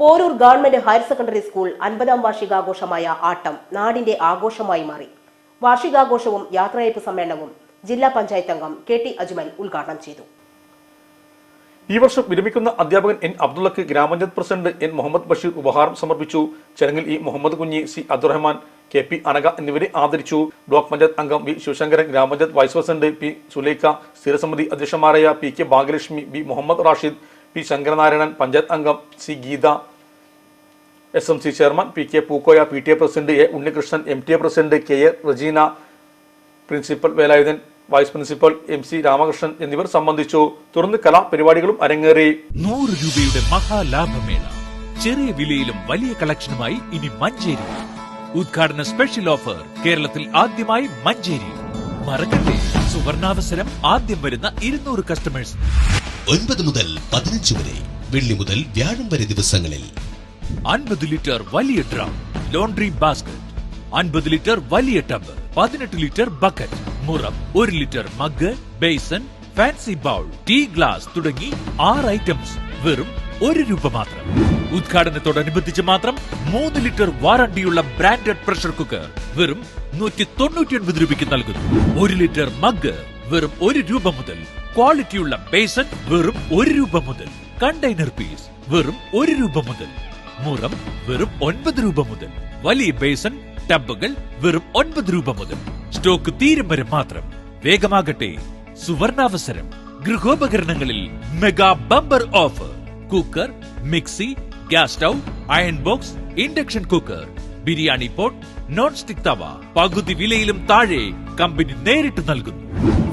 Porur government higher secondary school അൻപതാം വാർഷികാഘോഷമായ ആട്ടം നാടിന്റെ ആഘോഷമായി മാറി. വാർഷികാഘോഷവും യാത്രയയപ്പ് സമ്മേളനവും ജില്ലാ പഞ്ചായത്ത് അംഗം കെ ടി അജ്മൽ ഉദ്ഘാടനം ചെയ്തു. ഈ വർഷം വിരമിക്കുന്ന അധ്യാപകൻ എൻ അബ്ദുള്ളക്ക് ഗ്രാമപഞ്ചായത്ത് പ്രസിഡന്റ് എൻ മുഹമ്മദ് ബഷീർ ഉപഹാരം സമർപ്പിച്ചു. ചടങ്ങിൽ E Muhammad Kunhi C Abdurahman K P Anaka എന്നിവരെ ആദരിച്ചു. ബ്ലോക്ക് പഞ്ചായത്ത് അംഗം വി ശിവശങ്കരൻ ഗ്രാമപഞ്ചായത്ത് വൈസ് പ്രസിഡന്റ് പി സുലൈഖ സ്ഥിരസമിതി അധ്യക്ഷന്മാരായ P K Bhagyalakshmi B Muhammad Rashid P Sankaranarayanan panchayat അംഗം C Geetha S M C chairman P K Pookoya P T A president A Unnikrishnan M T A president K A Rajeena principal Velayudhan vice principal M C Ramakrishnan എന്നിവർ സംബന്ധിച്ചു. തുടർന്ന് കലാപരിപാടികളും അരങ്ങേറി. നൂറ് രൂപയുടെ മഹാലാഭമേള. ചെറിയ വിലയിലും വലിയ കളക്ഷനുമായി ഇനി മഞ്ചേരി. ഉദ്ഘാടന സ്പെഷ്യൽ ഓഫർ കേരളത്തിൽ ആദ്യമായി മഞ്ചേരി. മറക്കട്ടെ സുവർണാവസരം ആദ്യം വരുന്ന ഇരുന്നൂറ് കസ്റ്റമേഴ്സ് ഒൻപത് മുതൽ പതിനഞ്ച് വരെ. വെള്ളി മുതൽ വ്യാഴം വരെ ദിവസങ്ങളിൽ. അൻപത് ലിറ്റർ വലിയ ഡ്രം ലോണ്ടറി ബാസ്കറ്റ് അൻപത് ലിറ്റർ വലിയ ടബ് പതിനെട്ട് ലിറ്റർ ബക്കറ്റ്. മുറം ഒരു litre mug basin fancy bowl tea glass തുടങ്ങി ആറ് ഐറ്റംസ്. വെറും ഒരു രൂപ മാത്രം. ഉദ്ഘാടനത്തോടനുബന്ധിച്ച് മാത്രം മൂന്ന് ലിറ്റർ വാറണ്ടിയുള്ള ബ്രാൻഡഡ് പ്രഷർ കുക്കർ വെറും നൂറ്റി തൊണ്ണൂറ്റി ഒൻപത് രൂപയ്ക്ക് നൽകുന്നു. ഒരു ലിറ്റർ മഗ് വെറും ഒരു രൂപ മുതൽ. ക്വാളിറ്റിയുള്ള ബേസൺ വെറും ഒരു രൂപ മുതൽ. കണ്ടെയ്നർ പീസ് വെറും ഒരു രൂപ മുതൽ. മുറം വെറും ഒൻപത് രൂപ മുതൽ. വലിയ ബേസൺ ടബുകൾ വെറും ഒൻപത് രൂപ മുതൽ. സ്റ്റോക്ക് തീരും വരെ മാത്രം. വേഗമാകട്ടെ. സുവർണാവസരം. ഗൃഹോപകരണങ്ങളിൽ mega bumper offer. Cooker mixie gas stove iron box induction cooker. Biryani pot non stick tawa പകുതി വിലയിലും താഴെ കമ്പനി നേരിട്ട് നൽകുന്നു.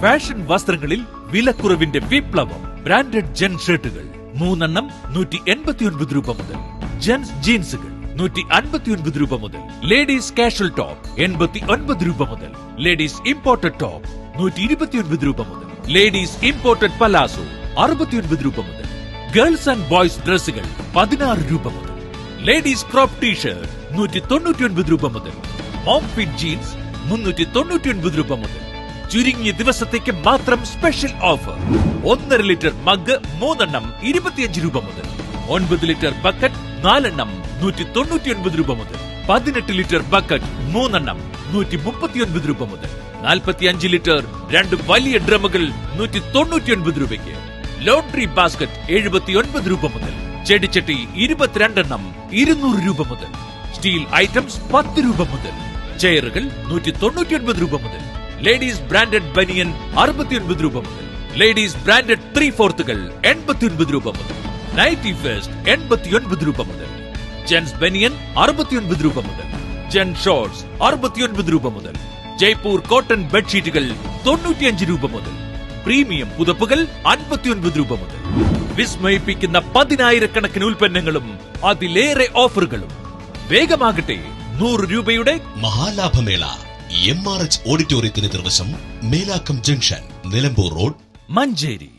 ഫാഷൻ വസ്ത്രങ്ങളിൽ വിലക്കുറവിന്റെ വിപ്ലവം. ബ്രാൻഡഡ് ജെൻ ഷർട്ടുകൾ മൂന്നെണ്ണം നൂറ്റി എൺപത്തിയൊൻപത് രൂപ മുതൽ. ജെൻസ് ജീൻസുകൾ നൂറ്റി അൻപത്തിയൊൻപത് രൂപ മുതൽ. ലേഡീസ് കാഷ്വൽ ടോപ്പ് എൺപത്തി ഒൻപത് രൂപ മുതൽ. ലേഡീസ് ഇമ്പോർട്ടഡ് ടോപ്പ് നൂറ്റി ഇരുപത്തിയൊൻപത് രൂപ മുതൽ. ലേഡീസ് ഇമ്പോർട്ടഡ് പലാസോ അറുപത്തിയൊൻപത് രൂപ മുതൽ. ഗേൾസ് ആൻഡ് ബോയ്സ് ഡ്രസ്സുകൾ പതിനാറ് രൂപ മുതൽ. ലേഡീസ് ക്രോപ്പ് ടീഷർട്ട് നൂറ്റി തൊണ്ണൂറ്റി ഒൻപത് രൂപ മുതൽ. മോം ജീൻസ് മുന്നൂറ്റി തൊണ്ണൂറ്റി ഒൻപത് രൂപ മുതൽ. ചുരുങ്ങിയ ദിവസത്തേക്ക് മാത്രം സ്പെഷ്യൽ ഓഫർ ഒന്നര ലിറ്റർ മഗ് മൂന്നെണ്ണം ഇരുപത്തിയഞ്ച് രൂപ മുതൽ. ഒൻപത് ലിറ്റർ ബക്കറ്റ് നാലെണ്ണം നൂറ്റി തൊണ്ണൂറ്റി ഒൻപത് രൂപ മുതൽ. പതിനെട്ട് ലിറ്റർ ബക്കറ്റ് മൂന്നെണ്ണം നൂറ്റി മുപ്പത്തി ഒൻപത് രൂപ മുതൽ. നാൽപ്പത്തി അഞ്ച് ലിറ്റർ രണ്ട് വലിയ ഡ്രമ്മുകൾ നൂറ്റി തൊണ്ണൂറ്റി ഒൻപത് രൂപയ്ക്ക്. ലോട്ടറി ബാസ്ക്കറ്റ് എഴുപത്തി ഒൻപത് രൂപ മുതൽ. ചെടിച്ചട്ടി ഇരുപത്തിരണ്ടെണ്ണം ഇരുന്നൂറ് രൂപ മുതൽ. സ്റ്റീൽ ഐറ്റംസ് പത്ത് രൂപ മുതൽ. ചെയറുകൾ നൂറ്റി തൊണ്ണൂറ്റി രൂപ മുതൽ. ലേഡീസ് ബ്രാൻഡഡ് ബനിയൻ അറുപത്തിയൊൻപത് രൂപ മുതൽ. ലേഡീസ് ബ്രാൻഡഡ് ത്രീ ഫോർത്തുകൾ എൺപത്തിയൊൻപത് രൂപ മുതൽ. നൈറ്റി ഫെസ്റ്റ് എൺപത്തിയൊൻപത് രൂപ മുതൽ. ജെൻസ് ബനിയൻ അറുപത്തിയൊൻപത് രൂപ മുതൽ. ജെൻ ഷോർട്സ് അറുപത്തിയൊൻപത് രൂപ മുതൽ. ജയ്പൂർ കോട്ടൺ ബെഡ്ഷീറ്റുകൾ തൊണ്ണൂറ്റിയഞ്ച് രൂപ മുതൽ. പ്രീമിയം പുതപ്പുകൾ അൻപത്തിയൊൻപത് രൂപ മുതൽ. വിസ്മയിപ്പിക്കുന്ന പതിനായിരക്കണക്കിന് ഉൽപ്പന്നങ്ങളും അതിലേറെ ഓഫറുകളും. വേഗമാകട്ടെ നൂറ് രൂപയുടെ മഹാലാഭമേള എം ആർ എച്ച് ഓഡിറ്റോറിയത്തിന് നിർവശം മേലാക്കം ജംഗ്ഷൻ നിലമ്പൂർ റോഡ് മഞ്ചേരി.